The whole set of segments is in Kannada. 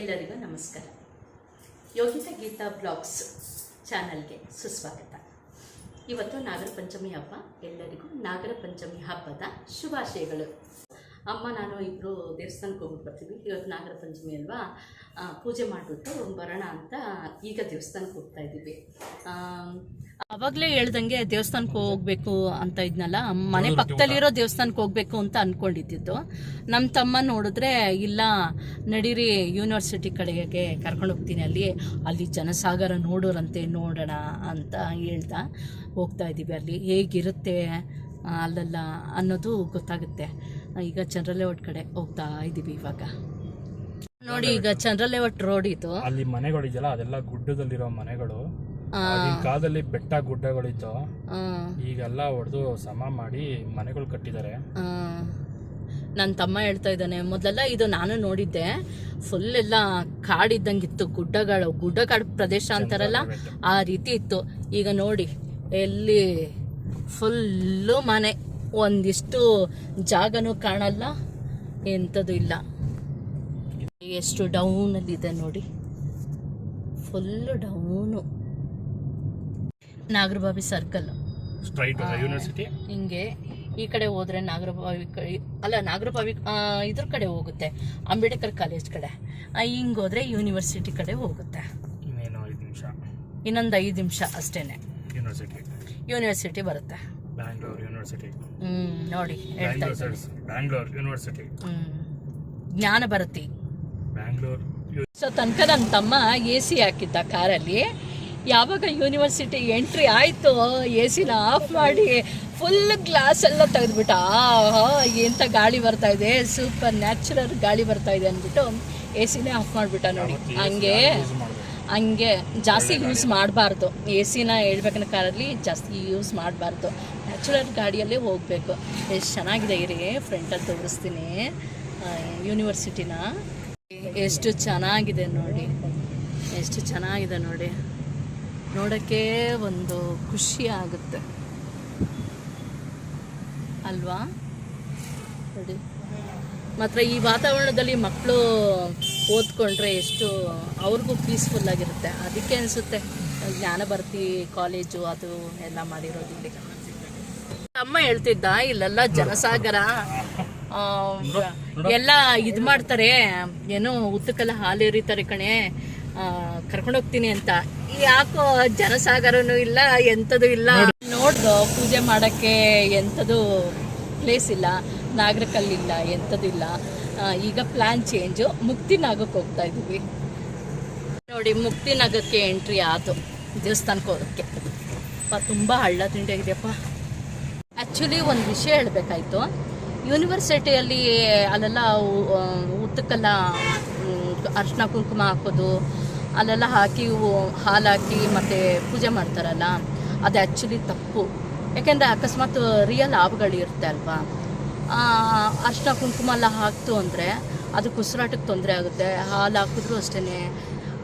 ಎಲ್ಲರಿಗೂ ನಮಸ್ಕಾರ. ಯೋಗಿತ ಗೀತಾ ಬ್ಲಾಗ್ಸ್ ಚಾನಲ್ಗೆ ಸುಸ್ವಾಗತ. ಇವತ್ತು ನಾಗರ ಪಂಚಮಿ ಹಬ್ಬ. ಎಲ್ಲರಿಗೂ ನಾಗರ ಪಂಚಮಿ ಹಬ್ಬದ ಶುಭಾಶಯಗಳು. ಅಮ್ಮ, ನಾನು ಇಬ್ಬರು ದೇವಸ್ಥಾನಕ್ಕೆ ಹೋಗ್ಬಿಟ್ಟು ಬರ್ತೀವಿ. ಇವತ್ತು ನಾಗರ ಪಂಚಮಿ ಅಲ್ವಾ? ಪೂಜೆ ಮಾಡಿಬಿಟ್ಟು ಬರೋಣ ಅಂತ ಈಗ ದೇವಸ್ಥಾನಕ್ಕೆ ಹೋಗ್ತಾ ಇದ್ದೀವಿ. ಅವಾಗಲೇ ಹೇಳ್ದಂಗೆ ದೇವಸ್ಥಾನಕ್ಕೆ ಹೋಗ್ಬೇಕು ಅಂತ ಇದ್ನಲ್ಲ ಮನೆ ಪಕ್ಕದಲ್ಲಿರೋ ದೇವಸ್ಥಾನಕ್ಕೆ ಹೋಗ್ಬೇಕು ಅಂತ ಅನ್ಕೊಂಡಿದ್ದಿದ್ದು. ನಮ್ಮ ತಮ್ಮ ನೋಡಿದ್ರೆ ಇಲ್ಲ ನಡೀರಿ ಯೂನಿವರ್ಸಿಟಿ ಕಡೆಗೆ ಕರ್ಕೊಂಡು ಹೋಗ್ತೀನಿ ಅಲ್ಲಿ ಅಲ್ಲಿ ಜನಸಾಗರ ನೋಡೋರಂತೆ ನೋಡೋಣ ಅಂತ ಹೇಳ್ತಾ ಹೋಗ್ತಾ ಇದ್ದೀವಿ ಅಲ್ಲಿ ಹೇಗಿರುತ್ತೆ ಅಲ್ಲೆಲ್ಲ ಅನ್ನೋದು ಗೊತ್ತಾಗುತ್ತೆ. ಈಗ ಚಂದ್ರಲೇಔಟ್ ಕಡೆ ಹೋಗ್ತಾ ಇದ್ದೀವಿ ಇವಾಗ. ನೋಡಿ ಈಗ ಚಂದ್ರಲೇಔಟ್ ರೋಡ್ ಇದು. ಅಲ್ಲಿ ಮನೆಗಳು ಇದೆಯಲ್ಲ ಅದೆಲ್ಲ ಗುಡ್ಡದಲ್ಲಿರೋ ಮನೆಗಳು. ಆಗಿನ ಕಾಲದಲ್ಲಿ ಬೆಟ್ಟ ಗುಡ್ಡಗಳಿತ್ತು. ಈಗೆಲ್ಲ ಹೊಡೆದು ಸಮ ಮಾಡಿ ಮನೆಗಳು ಕಟ್ಟಿದ್ದಾರೆ. ನನ್ನ ತಮ್ಮ ಹೇಳ್ತಾ ಇದ್ದಾನೆ ಮೊದಲೆಲ್ಲ ಇದು ನಾನು ನೋಡಿದ್ದೆ ಫುಲ್ ಎಲ್ಲ ಕಾಡಿದ್ದಂಗಿತ್ತು ಗುಡ್ಡಗಳು ಗುಡ್ಡಗಾಡು ಪ್ರದೇಶ ಅಂತಾರಲ್ಲ ಆ ರೀತಿ ಇತ್ತು. ಈಗ ನೋಡಿ ಎಲ್ಲಿ ಫುಲ್ಲು ಮನೆ ಒಂದಿಷ್ಟು ಜಾಗನೂ ಕಾಣಲ್ಲ ಎಂಥದ್ದು ಇಲ್ಲ. ಎಷ್ಟು ಡೌನಲ್ಲಿದೆ ನೋಡಿ. Full down Nagarbhavi circle. Straight university ಹಿಂಗೆ ಈ ಕಡೆ ಹೋದ್ರೆ ನಾಗರಬಾವಿ ಅಲ್ಲ ನಾಗರಬಾವಿ ಇದ್ರ ಕಡೆ ಹೋಗುತ್ತೆ. ಅಂಬೇಡ್ಕರ್ ಕಾಲೇಜ್ ಕಡೆ. ಹಿಂಗ್ ಹೋದ್ರೆ ಯೂನಿವರ್ಸಿಟಿ ಕಡೆ ಹೋಗುತ್ತೆ. ಇನ್ನೊಂದು ಐದು ನಿಮಿಷ ಅಷ್ಟೇನೆ. ಯೂನಿವರ್ಸಿಟಿ ಯೂನಿವರ್ಸಿಟಿ ಬರುತ್ತೆ. ಬ್ಯಾಂಗ್ಳೂರ್ ಯೂನಿವರ್ಸಿಟಿ ಹ್ಮ್ ನೋಡಿ ಬ್ಯಾಂಗ್ಳೂರ್ ಯೂನಿವರ್ಸಿಟಿ ಜ್ಞಾನ ಬರತಿ ಬ್ಯಾಂಗ್ಳೂರ್ ಸೊ ತನಕ ನನ್ನ ತಮ್ಮ ಎ ಸಿ ಹಾಕಿದ್ದ ಕಾರಲ್ಲಿ ಯಾವಾಗ ಯೂನಿವರ್ಸಿಟಿ ಎಂಟ್ರಿ ಆಯಿತು? ಎ ಸಿನ ಆಫ್ ಮಾಡಿ ಫುಲ್ ಗ್ಲಾಸ್ ಎಲ್ಲ ತೆಗೆದ್ಬಿಟ್ಟ. ಆಹಾ ಎಂಥ ಗಾಳಿ ಬರ್ತಾ ಇದೆ? ಸೂಪರ್ ನ್ಯಾಚುರಲ್ ಗಾಳಿ ಬರ್ತಾ ಇದೆ ಅಂದ್ಬಿಟ್ಟು ಎ ಸಿನೇ ಆಫ್ ಮಾಡಿಬಿಟ್ಟ ನೋಡಿ. ಹಂಗೆ ಹಂಗೆ ಜಾಸ್ತಿ ಯೂಸ್ ಮಾಡಬಾರ್ದು. ಎ ಸಿನ ಹೇಳ್ಬೇಕನ್ನ ಕಾರಲ್ಲಿ ಜಾಸ್ತಿ ಯೂಸ್ ಮಾಡಬಾರ್ದು. ನ್ಯಾಚುರಲ್ ಗಾಡಿಯಲ್ಲೇ ಹೋಗಬೇಕು. ಎಷ್ಟು ಚೆನ್ನಾಗಿದೆ ಇರಿ ಫ್ರೆಂಟಲ್ಲಿ ತೋರಿಸ್ತೀನಿ. ಯೂನಿವರ್ಸಿಟಿನ ಎಷ್ಟು ಚೆನ್ನಾಗಿದೆ ನೋಡಿ. ಎಷ್ಟು ಚೆನ್ನಾಗಿದೆ ನೋಡಿ. ನೋಡೋಕ್ಕೆ ಒಂದು ಖುಷಿ ಆಗುತ್ತೆ. ಅಲ್ವಾ? ನೋಡಿ. ಮಾತ್ರ ಈ ವಾತಾವರಣದಲ್ಲಿ ಮಕ್ಕಳು ಓದ್ಕೊಂಡ್ರೆ ಎಷ್ಟು ಅವ್ರಿಗೂ ಪೀಸ್ಫುಲ್ ಆಗಿರುತ್ತೆ. ಅದಕ್ಕೆ ಅನಿಸುತ್ತೆ. ಜ್ಞಾನ ಬರ್ತಿ ಕಾಲೇಜು ಅದು ಎಲ್ಲ ಮಾಡಿರೋದು ಇಲ್ಲಿ. ಅಮ್ಮ ಹೇಳ್ತಿದ್ದ, ಇಲ್ಲೆಲ್ಲ ಜನಸಾಗರ ಎಲ್ಲ ಇದು ಮಾಡ್ತಾರೆ. ಏನೋ ಉತ್ತಕ್ಕೆಲ್ಲ ಹಾಲು ಎರಿತಾರೆ ಕಣೆ. ಕರ್ಕೊಂಡು ಹೋಗ್ತೀನಿ ಅಂತ. ಯಾಕೋ ಜನಸಾಗರನು ಇಲ್ಲ ಎಂಥದ್ದು ಇಲ್ಲ. ನೋಡ್ದು, ಪೂಜೆ ಮಾಡಕ್ಕೆ ಎಂಥದ್ದು ಪ್ಲೇಸ್ ಇಲ್ಲ, ನಾಗರಕಲ್ಲಿಲ್ಲ ಎಂಥದ್ದು ಇಲ್ಲ. ಈಗ ಪ್ಲಾನ್ ಚೇಂಜು ಮುಕ್ತಿನಾಗಕ್ಕೆ ಹೋಗ್ತಾ ಇದ್ದೀವಿ. ನೋಡಿ, ಮುಕ್ತಿನಾಗಕ್ಕೆ ಎಂಟ್ರಿ ಆಯಿತು ದೇವಸ್ಥಾನಕ್ಕೆ ಹೋಗೋಕ್ಕೆ. ಅಪ್ಪ, ತುಂಬ ಹಳ್ಳ ತಿಂಡಿ ಆಗಿದೆಯಪ್ಪ. ಆ್ಯಕ್ಚುಲಿ ಒಂದು ವಿಷಯ ಹೇಳಬೇಕಾಯ್ತು. ಯೂನಿವರ್ಸಿಟಿಯಲ್ಲಿ ಅಲ್ಲೆಲ್ಲ ಊಟಕ್ಕೆಲ್ಲ ಅರ್ಶಿನ ಕುಂಕುಮ ಹಾಕೋದು ಅಲ್ಲೆಲ್ಲ ಹಾಕಿ ಹಾಲು ಹಾಕಿ ಮತ್ತು ಪೂಜೆ ಮಾಡ್ತಾರಲ್ಲ, ಅದು ಆ್ಯಕ್ಚುಲಿ ತಪ್ಪು. ಯಾಕೆಂದರೆ ಅಕಸ್ಮಾತ್ ರಿಯಲ್ ಹಾವುಗಳು ಇರುತ್ತೆ ಅಲ್ವಾ? ಅರ್ಶಿನ ಕುಂಕುಮ ಎಲ್ಲ ಹಾಕ್ತು ಅಂದರೆ ಅದಕ್ಕೆ ಉಸಿರಾಟಕ್ಕೆ ತೊಂದರೆ ಆಗುತ್ತೆ. ಹಾಲು ಹಾಕಿದ್ರೂ ಅಷ್ಟೇ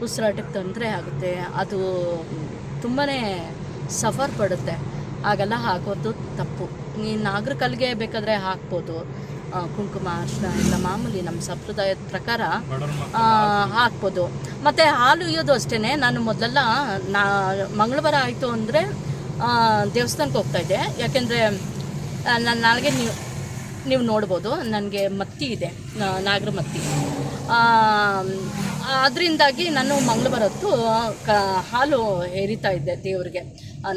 ಉಸಿರಾಟಕ್ಕೆ ತೊಂದರೆ ಆಗುತ್ತೆ. ಅದು ತುಂಬಾ ಸಫರ್ ಪಡುತ್ತೆ. ಹಾಗೆಲ್ಲ ಹಾಕೋದು ತಪ್ಪು. ಈ ನಾಗರಿಕಲ್ಗೆ ಬೇಕಾದರೆ ಹಾಕ್ಬೋದು. ಕುಂಕುಮ ಅರ್ಶನ ಎಲ್ಲ ಮಾಮೂಲಿ ನಮ್ಮ ಸಂಪ್ರದಾಯದ ಪ್ರಕಾರ ಹಾಕ್ಬೋದು. ಮತ್ತು ಹಾಲು ಇಯೋದು ಅಷ್ಟೇ ನಾನು ಮೊದಲೆಲ್ಲ ನಾ ಮಂಗಳವಾರ ಆಯಿತು ಅಂದರೆ ದೇವಸ್ಥಾನಕ್ಕೆ ಹೋಗ್ತಾಯಿದ್ದೆ ಯಾಕೆಂದರೆ ನನ್ನ ನಾಳೆಗೆ ನೀವು ನೀವು ನೋಡ್ಬೋದು ನನಗೆ ಮತ್ತಿ ಇದೆ. ನಾಗರ ಮತ್ತಿ. ಅದರಿಂದಾಗಿ ನಾನು ಮಂಗಳವಾರ ಹೊತ್ತು ಕ ಹಾಲು ಎರಿತಾ ಇದ್ದೆ ದೇವರಿಗೆ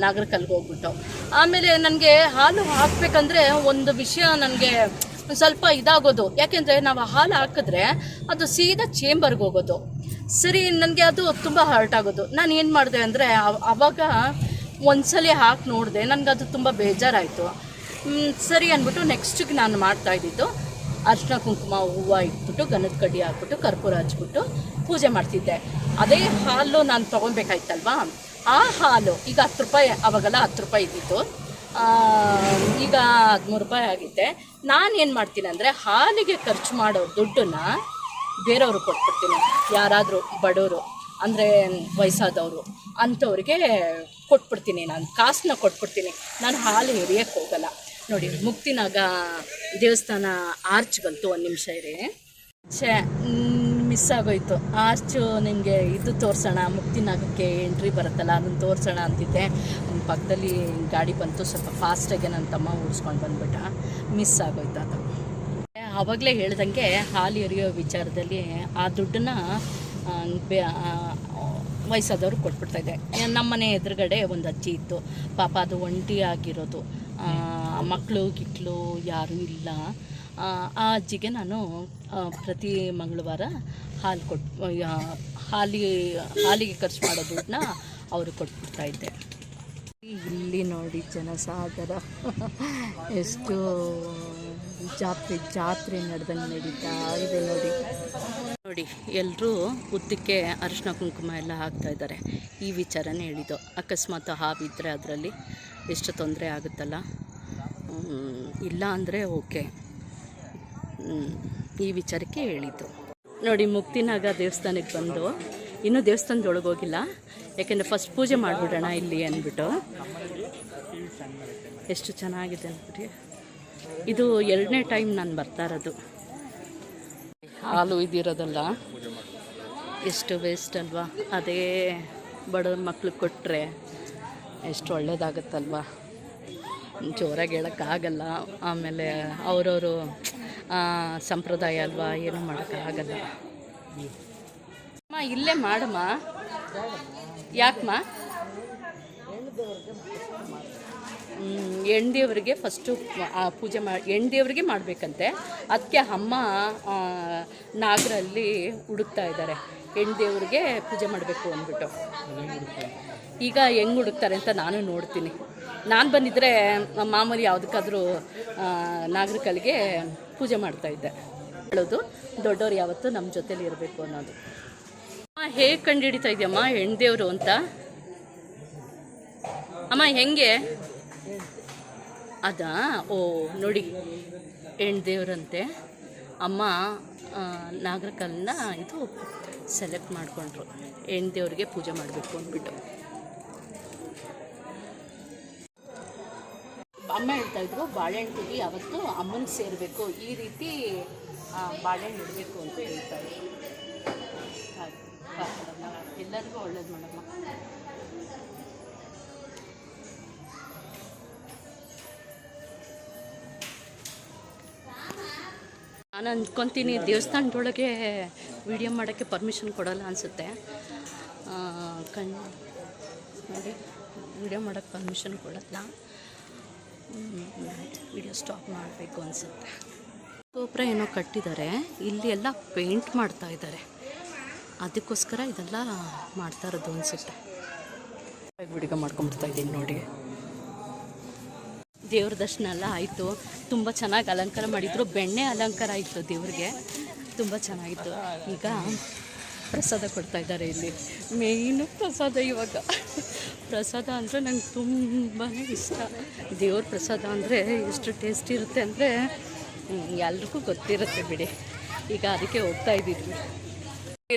ನಾಗರ ಕಲ್ಗೆ ಹೋಗ್ಬಿಟ್ಟು. ಆಮೇಲೆ ನನಗೆ ಹಾಲು ಹಾಕಬೇಕಂದ್ರೆ ಒಂದು ವಿಷಯ ನನಗೆ ಸ್ವಲ್ಪ ಇದಾಗೋದು. ಯಾಕೆಂದರೆ ನಾವು ಹಾಲು ಹಾಕಿದ್ರೆ ಅದು ಸೀದಾ ಚೇಂಬರ್ಗೆ ಹೋಗೋದು. ಸರಿ, ನನಗೆ ಅದು ತುಂಬ ಹರ್ಟ್ ಆಗೋದು. ನಾನು ಏನು ಮಾಡಿದೆ ಅಂದರೆ ಅವಾಗ ಒಂದ್ಸಲಿ ಹಾಕಿ ನೋಡಿದೆ. ನನಗೆ ಅದು ತುಂಬ ಬೇಜಾರಾಯಿತು. ಸರಿ ಅಂದ್ಬಿಟ್ಟು ನೆಕ್ಸ್ಟಿಗೆ ನಾನು ಮಾಡ್ತಾ ಇದ್ದಿದ್ದು ಅರ್ಶಿನ ಕುಂಕುಮ, ಹೂವು ಇಟ್ಬಿಟ್ಟು ಗನದ ಕಡ್ಡಿ ಹಾಕ್ಬಿಟ್ಟು, ಕರ್ಪೂರ ಹಚ್ಬಿಟ್ಟು ಪೂಜೆ ಮಾಡ್ತಿದ್ದೆ. ಅದೇ ಹಾಲು ನಾನು ತೊಗೊಬೇಕಾಯ್ತಲ್ವಾ ಆ ಹಾಲು ಈಗ ಹತ್ತು ರೂಪಾಯಿ, ಅವಾಗೆಲ್ಲ ಹತ್ತು ರೂಪಾಯಿ ಇದ್ದಿತ್ತು. ಈಗ ಹದಿಮೂರು ರೂಪಾಯಿ ಆಗಿದೆ ನಾನು ಏನು ಮಾಡ್ತೀನಿ ಅಂದರೆ ಹಾಲಿಗೆ ಖರ್ಚು ಮಾಡೋ ದುಡ್ಡನ್ನ ಬೇರೆಯವ್ರಿಗೆ ಕೊಟ್ಬಿಡ್ತೀನಿ. ಯಾರಾದರೂ ಬಡವರು, ಅಂದರೆ ವಯಸ್ಸಾದವರು, ಅಂಥವ್ರಿಗೆ ಕೊಟ್ಬಿಡ್ತೀನಿ ನಾನು. ಕಾಸನ್ನ ಕೊಟ್ಬಿಡ್ತೀನಿ. ನಾನು ಹಾಲು ಹಿರಿಯಕ್ಕೆ ಹೋಗಲ್ಲ. ನೋಡಿ, ಮುಕ್ತಿನಾಗ ದೇವಸ್ಥಾನ ಆರ್ಚ್ ಬಂತು ಒಂದು ನಿಮಿಷ ಇರಿ. ಛೇ ಮಿಸ್ ಆಗೋಯ್ತು. ಅಷ್ಟು ನಿಮಗೆ ಇದು ತೋರಿಸೋಣ, ಮುಕ್ತಿನಾಗಕ್ಕೆ ಎಂಟ್ರಿ ಬರುತ್ತಲ್ಲ, ಅದನ್ನು ತೋರಿಸೋಣ ಅಂತಿದ್ದೆ. ಅವ್ನ್ ಪಕ್ಕದಲ್ಲಿ ಗಾಡಿ ಬಂತು, ಸ್ವಲ್ಪ ಫಾಸ್ಟಾಗೆ ನನ್ನ ತಮ್ಮ ಓಡಿಸ್ಕೊಂಡು ಬಂದ್ಬಿಟ್ಟ. ಮಿಸ್ ಆಗೋಯ್ತು ಅದು. ಆವಾಗಲೇ ಹೇಳ್ದಂಗೆ ಹಾಲು ಎರಿಯೋ ವಿಚಾರದಲ್ಲಿ ಆ ದುಡ್ಡನ್ನ ವಯಸ್ಸಾದವ್ರು ಕೊಟ್ಬಿಡ್ತಾ ಇದ್ದೆ ನಮ್ಮ ಮನೆ ಎದುರುಗಡೆ ಒಂದು ಅಜ್ಜಿ ಇತ್ತು. ಪಾಪ ಅದು ಒಂಟಿ ಆಗಿರೋದು. ಮಕ್ಕಳು ಗಿಕ್ಕಳು ಯಾರೂ ಇಲ್ಲ. ಆ ಅಜ್ಜಿಗೆ ನಾನು ಪ್ರತಿ ಮಂಗಳವಾರ ಹಾಲು ಕೊಟ್ಟು ಹಾಲಿ ಹಾಲಿಗೆ ಖರ್ಚು ಮಾಡೋ ದುಡ್ಡನ್ನ ಅವರು ಕೊಟ್ಬಿಡ್ತಾ ಇದ್ದೆ. ಇಲ್ಲಿ ನೋಡಿ ಜನಸಾಗರ. ಎಷ್ಟು ಜಾತ್ರೆ ಜಾತ್ರೆ ನಡೆದಂಗೆ ನಡೀತಾ ಇದೆ ನೋಡಿ. ನೋಡಿ ಎಲ್ಲರೂ ಉದ್ದಕ್ಕೆ ಅರಿಶಿನ ಕುಂಕುಮ ಎಲ್ಲ ಹಾಕ್ತಾ ಇದ್ದಾರೆ. ಈ ವಿಚಾರನೇ ಹೇಳಿದ್ದು. ಅಕಸ್ಮಾತ್ ಹಾವಿದ್ದರೆ ಅದರಲ್ಲಿ ಎಷ್ಟು ತೊಂದರೆ ಆಗುತ್ತಲ್ಲ? ಇಲ್ಲ ಅಂದರೆ ಓಕೆ. ಈ ವಿಚಾರಕ್ಕೆ ಹೇಳಿದ್ದು. ನೋಡಿ, ಮುಕ್ತಿನಾಗ ದೇವಸ್ಥಾನಕ್ಕೆ ಬಂದು ಇನ್ನೂ ದೇವಸ್ಥಾನದೊಳಗೆ ಹೋಗಿಲ್ಲ. ಯಾಕೆಂದರೆ ಫಸ್ಟ್ ಪೂಜೆ ಮಾಡಿಬಿಡೋಣ ಇಲ್ಲಿ ಅಂದ್ಬಿಟ್ಟು. ಎಷ್ಟು ಚೆನ್ನಾಗಿದೆ ಅಂದ್ಬಿಟ್ಟು ಇದು ಎರಡನೇ ಟೈಮ್ ನಾನು ಬರ್ತಾ ಇರೋದು. ಹಾಲು ಇದಿರೋದಲ್ಲ, ಎಷ್ಟು ವೇಸ್ಟ್ ಅಲ್ವಾ? ಅದೇ ಬಡ ಮಕ್ಳಿಗೆ ಕೊಟ್ಟರೆ ಎಷ್ಟು ಒಳ್ಳೇದಾಗುತ್ತಲ್ವಾ? ಜೋರಾಗಿ ಹೇಳೋಕ್ಕಾಗಲ್ಲ. ಆಮೇಲೆ ಅವರವರು ಸಂಪ್ರದಾಯ ಅಲ್ವಾ, ಏನು ಮಾಡೋಕ್ಕಾಗಲ್ಲ ಅಮ್ಮ, ಇಲ್ಲೇ ಮಾಡಮ್ಮ. ಯಾಕಮ್ಮ? ಹೆಣ್ದೇವ್ರಿಗೆ ಫಸ್ಟು ಪೂಜೆ ಮಾಡಿ ಹೆಣ್ದೇವ್ರಿಗೆ ಮಾಡಬೇಕಂತೆ. ಅದಕ್ಕೆ ಅಮ್ಮ ನಾಗರಲ್ಲಿ ಹುಡುಕ್ತಾ ಇದ್ದಾರೆ. ಹೆಣ್ದೇವ್ರಿಗೆ ಪೂಜೆ ಮಾಡಬೇಕು ಅಂದ್ಬಿಟ್ಟು. ಈಗ ಹೆಂಗೆ ಹುಡುಕ್ತಾರೆ ಅಂತ ನಾನು ನೋಡ್ತೀನಿ. ನಾನು ಬಂದಿದ್ದರೆ ಮಾಮೂಲಿ ಯಾವುದಕ್ಕಾದರೂ ನಾಗರಿಕರಿಗೆ ಪೂಜೆ ಮಾಡ್ತಾ ಇದ್ದೆ. ಹೇಳೋದು, ದೊಡ್ಡವ್ರು ಯಾವತ್ತೂ ನಮ್ಮ ಜೊತೇಲಿ ಇರಬೇಕು ಅನ್ನೋದು. ಹೇಗೆ ಕಂಡುಹಿಡಿತಾ ಇದೆಯಮ್ಮ ಹೆಣ್ದೇವ್ರು ಅಂತ? ಅಮ್ಮ, ಹೆಂಗೆ? ಅದಾ? ಓ, ನೋಡಿ, ಹೆಣ್ದೇವ್ರಂತೆ. ಅಮ್ಮ ನಾಗರಕಲ್ನ ಇದು ಸೆಲೆಕ್ಟ್ ಮಾಡಿಕೊಂಡ್ರು. ಹೆಣ್ದೇವ್ರಿಗೆ ಪೂಜೆ ಮಾಡಬೇಕು ಅಂದ್ಬಿಟ್ಟು. ಅಮ್ಮ ಹೇಳ್ತಾ ಇದ್ರು, ಬಾಳೆಹಣ್ಣು ತುಗಿ ಅವತ್ತು ಅಮ್ಮನ ಸೇರಬೇಕು. ಈ ರೀತಿ ಬಾಳೆಹಣ್ಣು ಇಡಬೇಕು ಅಂತ ಹೇಳ್ತಾ ಎಲ್ಲರಿಗೂ ಒಳ್ಳೇದು ಮಾಡಮ್ಮ ನಾನು ಅಂದ್ಕೊತೀನಿ ದೇವಸ್ಥಾನದೊಳಗೆ ವಿಡಿಯೋ ಮಾಡೋಕ್ಕೆ ಪರ್ಮಿಷನ್ ಕೊಡಲ್ಲ ಅನಿಸುತ್ತೆ. ಕಣ್, ನೋಡಿ, ವಿಡಿಯೋ ಮಾಡೋಕ್ಕೆ ಪರ್ಮಿಷನ್ ಕೊಡಲ್ಲ. ವಿಡಿಯೋ ಸ್ಟಾಪ್ ಮಾಡಬೇಕು ಅನಿಸುತ್ತೆ. ಗೋಪುರ ಏನೋ ಕಟ್ಟಿದ್ದಾರೆ ಇಲ್ಲಿ ಎಲ್ಲ ಪೇಂಟ್ ಮಾಡ್ತಾ ಇದ್ದಾರೆ. ಅದಕ್ಕೋಸ್ಕರ ಇದೆಲ್ಲ ಮಾಡ್ತಾ ಇರೋದು ಅನಿಸುತ್ತೆ. ಬಿಡುಗ ಮಾಡ್ಕೊಂಬಿಡ್ತಾ ಇದ್ದೀನಿ ನೋಡಿ. ದೇವ್ರ ದರ್ಶನ ಎಲ್ಲ ಆಯಿತು. ತುಂಬ ಚೆನ್ನಾಗಿ ಅಲಂಕಾರ ಮಾಡಿದ್ರು. ಬೆಣ್ಣೆ ಅಲಂಕಾರ ಆಯಿತು ದೇವ್ರಿಗೆ. ತುಂಬ ಚೆನ್ನಾಗಿತ್ತು. ಈಗ ಪ್ರಸಾದ ಕೊಡ್ತಾ ಇದ್ದಾರೆ ಇಲ್ಲಿ. ಮೇಯ್ನು ಪ್ರಸಾದ ಇವಾಗ. ಪ್ರಸಾದ ಅಂದರೆ ನಂಗೆ ತುಂಬಾ ಇಷ್ಟ. ದೇವ್ರ ಪ್ರಸಾದ ಅಂದರೆ ಎಷ್ಟು ಟೇಸ್ಟ್ ಇರುತ್ತೆ ಅಂದರೆ ಎಲ್ರಿಗೂ ಗೊತ್ತಿರುತ್ತೆ ಬಿಡಿ. ಈಗ ಅದಕ್ಕೆ ಹೋಗ್ತಾ ಇದ್ದೀವಿ.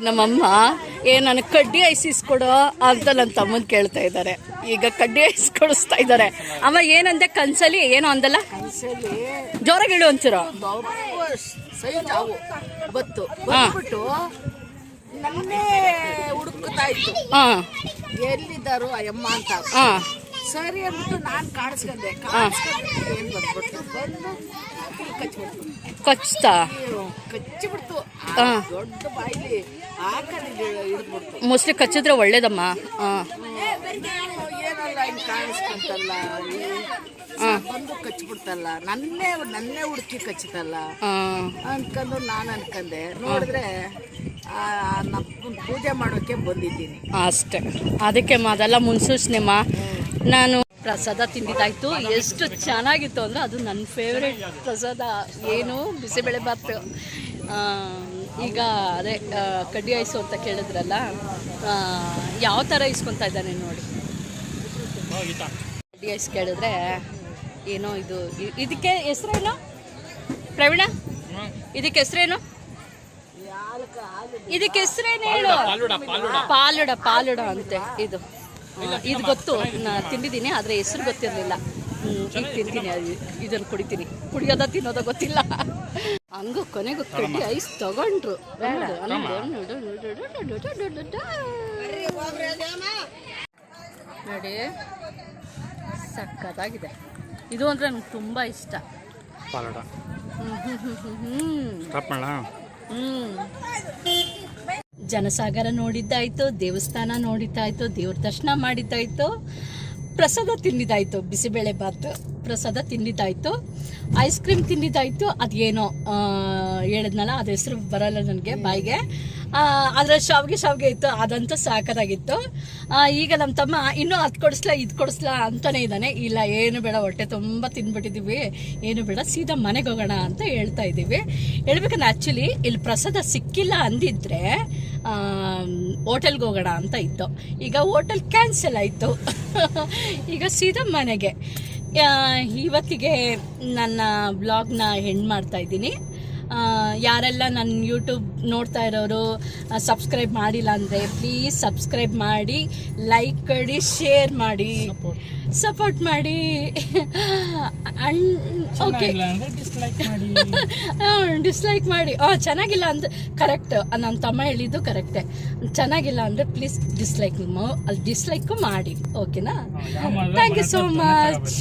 ನಮ್ಮಮ್ಮ ಏ ನನಗೆ ಕಡ್ಡಿ ಐಸ್ ಇಸ್ಕೊಡೋ ಅಂತ ನನ್ನ ತಮ್ಮನ ಕೇಳ್ತಾ ಇದ್ದಾರೆ. ಈಗ ಕಡ್ಡಿ ಐಸ್ ಕೊಡಿಸ್ತಾ ಇದ್ದಾರೆ. ಅಮ್ಮ ಏನಂದೆ? ಕನ್ಸಲಿ? ಏನು ಅಂದಲ್ಲ? ಜೋರಾಗಿ ಹೇಳು ಸೈಜ್ ಅವು. ಬತ್ತು ನನ್ನೇ ಹುಡುಕ್ತಾ ಇತ್ತು. ಹಾಂ. ಎಲ್ಲಿದ್ದಾರು ಅಯ್ಯಮ್ಮ ಅಂತ. ಹಾಂ. ಸರಿ ಅಂದ್ಬಿಟ್ಟು ನಾನು ಕಾಣಿಸ್ಕೊಂಡೆ. ಕಾಣಿಸ್ಕೊಂಡ್ಬಿಟ್ಟು ಏನು ಬಂದ್ಬಿಟ್ಟು ಬಂದು ಕಚ್ಬಿಡ್ತು. ಕಚ್ತಾ? ಕಚ್ಚಿಬಿಡ್ತು. ಆ ಹಾ. ದೊಡ್ಡ ಬಾಯಿಲಿ ಆಕಡೆ ಹಿಡಿದ್ಬಿಡ್ತು. ಮೋಸ್ಟ್ಲಿ ಕಚ್ಚಿದ್ರೆ ಒಳ್ಳೇದಮ್ಮ. ಹಾಂ. ಏನಲ್ಲ ಹಿಂಗೆ ಕಾಣಿಸ್ಕೊಂತಲ್ಲ ಈ ಬಂದು ಕಚ್ಬಿಡ್ತಲ್ಲ. ನನ್ನೇ ನನ್ನೇ ಹುಡುಕಿ ಕಚ್ಚುತ್ತಲ್ಲ ಹಾಂ. ಅನ್ಕೊಂಡು ನಾನು ಅನ್ಕೊಂಡೆ. ನೋಡಿದ್ರೆ ಆ, ನಮ್ಮನ್ ಪೂಜೆ ಮಾಡೋಕೆ ಬಂದಿದ್ದೀನಿ. ಅಷ್ಟೇ. ಅದಕ್ಕೆ ಮ ಅದೆಲ್ಲ ಮುನ್ಸೂಚನೆಮ್ಮ ನಾನು ಪ್ರಸಾದ ತಿಂದಿದ್ದಾಯ್ತು. ಎಷ್ಟು ಚೆನ್ನಾಗಿತ್ತು ಅಂದರೆ ಅದು ನನ್ನ ಫೇವ್ರೆಟ್ ಪ್ರಸಾದ. ಏನು ಬಿಸಿಬೇಳೆ ಬಾತ್ ಈಗ ಅದೇ ಕಡ್ಡಿ ಐಸು ಅಂತ ಕೇಳಿದ್ರಲ್ಲ ಯಾವ ಥರ ಇಸ್ಕೊತಾ ಇದ್ದಾನೆ ನೋಡಿ. ಕಡ್ಡಿ ಐಸ್ ಕೇಳಿದ್ರೆ ಏನೋ ಇದು ಇದಕ್ಕೆ ಹೆಸರೇನು? ಪ್ರವೀಣ? ಇದಕ್ಕೆ ಹೆಸ್ರೇನು? ಇದಕ್ಕೆ ಹೆಸರೇನು ಹೇಳು? ಪಾಲುಡ ಪಾಲುಡ ಅಂತೆ ಇದು. ಇದು ಗೊತ್ತು. ನಾನು ತಿಂದಿದ್ದೀನಿ ಆದರೆ ಹೆಸರು ಗೊತ್ತಿರಲಿಲ್ಲ. ಈಗ ತಿಂತೀನಿ ಅದು ಇದನ್ನು ಕುಡಿತೀನಿ. ಕುಡಿಯೋದ ತಿನ್ನೋದ ಗೊತ್ತಿಲ್ಲ. ಹಂಗೂ ಕೊನೆಗೂ ಕಡ್ಡಿ ಐಸ್ ತಗೊಂಡ್ರು. ನೋಡು, ಸಕ್ಕತ್ತಾಗಿದೆ. ಇದು ಅಂದರೆ ನಂಗೆ ತುಂಬ ಇಷ್ಟ. ಹ್ಞೂ ಹ್ಮ್, ಹ್ಮ್, ಹ್ಮ್, ಜನಸಾಗರ ನೋಡಿದ್ದಾಯ್ತು, ದೇವಸ್ಥಾನ ನೋಡಿದ್ದಾಯ್ತು, ದೇವ್ರ ದರ್ಶನ ಮಾಡಿದ್ದಾಯ್ತು, ಪ್ರಸಾದ ತಿಂದಿದ್ದಾಯ್ತು, ಬಿಸಿಬೇಳೆ ಬಾತ್, ಪ್ರಸಾದ ತಿಂದಿದ್ದಾಯ್ತು ಐಸ್ ಕ್ರೀಮ್ ತಿಂದಿದ್ದಾಯ್ತು, ಅದೇನೋ ಹೇಳಿದ್ನಲ್ಲ ಅದ ಹೆಸರು ಬರಲ್ಲ ನನಗೆ, ಬಾಯಿಗೆ. ಅದ್ರಲ್ಲಿ ಶಾವ್ಗೆ ಶಾವ್ಗೆ ಇತ್ತು, ಅದಂತೂ ಸಾಕದಾಗಿತ್ತು ಈಗ ನಮ್ಮ ತಮ್ಮ ಇನ್ನೂ ಅದು ಕೊಡಿಸ್ಲಾ, ಇದು ಕೊಡಿಸ್ಲಾ ಅಂತಾನೆ ಇದ್ದಾನೆ. ಇಲ್ಲ, ಏನು ಬೇಡ, ಹೊಟ್ಟೆ ತುಂಬ ತಿಂದ್ಬಿಟ್ಟಿದ್ದೀವಿ ಏನು ಬೇಡ, ಸೀದಾ ಮನೆಗೆ ಹೋಗೋಣ ಅಂತ ಹೇಳ್ತಾ ಇದ್ದೀವಿ. ಹೇಳ್ಬೇಕಂದ್ರೆ ಆ್ಯಕ್ಚುಲಿ ಇಲ್ಲಿ ಪ್ರಸಾದ ಸಿಕ್ಕಿಲ್ಲ ಅಂದಿದ್ರೆ ಹೋಟೆಲ್ಗೆ ಹೋಗೋಣ ಅಂತ ಇತ್ತು. ಈಗ ಹೋಟೆಲ್ ಕ್ಯಾನ್ಸಲ್ ಆಯಿತು. ಈಗ ಸೀದಾ ಮನೆಗೆ. ಇವತ್ತಿಗೆ ನನ್ನ ಬ್ಲಾಗ್ನ ಹೆಣ್ಣು ಮಾಡ್ತಾ ಇದ್ದೀನಿ. ಯಾರೆಲ್ಲ ನನ್ನ ಯೂಟ್ಯೂಬ್ ನೋಡ್ತಾ ಇರೋರು ಸಬ್ಸ್ಕ್ರೈಬ್ ಮಾಡಿಲ್ಲ ಅಂದರೆ ಪ್ಲೀಸ್ ಸಬ್ಸ್ಕ್ರೈಬ್ ಮಾಡಿ ಲೈಕ್ ಮಾಡಿ ಶೇರ್ ಮಾಡಿ. ಸಪೋರ್ಟ್ ಮಾಡಿ. ಓಕೆ ಡಿಸ್ಲೈಕ್ ಮಾಡಿ. ಡಿಸ್ಲೈಕ್ ಮಾಡಿ. ಆ ಚೆನ್ನಾಗಿಲ್ಲ ಅಂದ್ರೆ ಕರೆಕ್ಟ್ ನನ್ನ ತಮ್ಮ ಹೇಳಿದ್ದು ಕರೆಕ್ಟೇ ಚೆನ್ನಾಗಿಲ್ಲ ಅಂದರೆ ಪ್ಲೀಸ್ ಡಿಸ್ಲೈಕ್ ಅಲ್ಲಿ ಡಿಸ್ಲೈಕು ಮಾಡಿ. ಓಕೆನಾ ಥ್ಯಾಂಕ್ ಯು ಸೋ ಮಚ್